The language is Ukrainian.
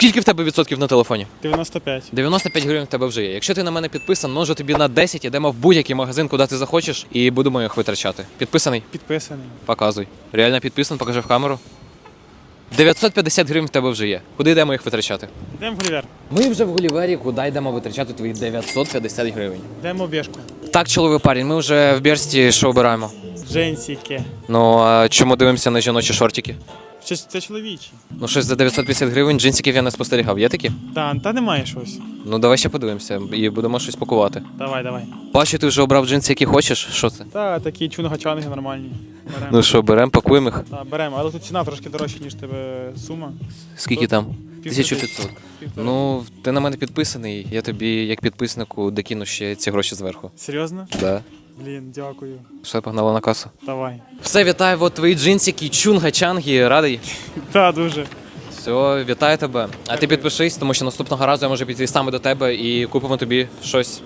Скільки в тебе відсотків на телефоні? 95. 95 гривень в тебе вже є. Якщо ти на мене підписан, можу тобі на 10, ідемо в будь-який магазин, куди ти захочеш, і будемо їх витрачати. Підписаний? Підписаний. Показуй. Реально підписаний, покажи в камеру. 950 гривень в тебе вже є. Куди йдемо їх витрачати? Йдемо в Гулівер. Ми вже в Гулівері, куди йдемо витрачати твої 950 гривень. Йдемо в Бєшку. Так, чоловік парень, ми вже в Берсті що обираємо. Джинсіки. Ну а чому дивимося на жіночі шортики? Чи це чоловічі? Ну щось за 950 гривень джинсиків я не спостерігав. Є такі? Та, та немає щось. Ну давай ще подивимося і будемо щось пакувати. Давай, давай. Бачу, ти вже обрав джинси, які хочеш. Що це? Та, такі чунга-чанги нормальні. Беремо. Ну що, беремо, пакуємо їх. Та, беремо, але тут ціна трошки дорожча, ніж тебе сума. Скільки Тут там? Півтори 1500. Ну, ти на мене підписаний, я тобі, як підписнику, докину ще ці гроші зверху. Серйозно? Да. Блін, дякую. Все, погнала на касу. Давай. Все, вітаю, от твої джинсики, чунга-чанги, радий. Та, дуже. Все, вітаю тебе. А ти підпишись, тому що наступного разу я можу піти саме до тебе і купимо тобі щось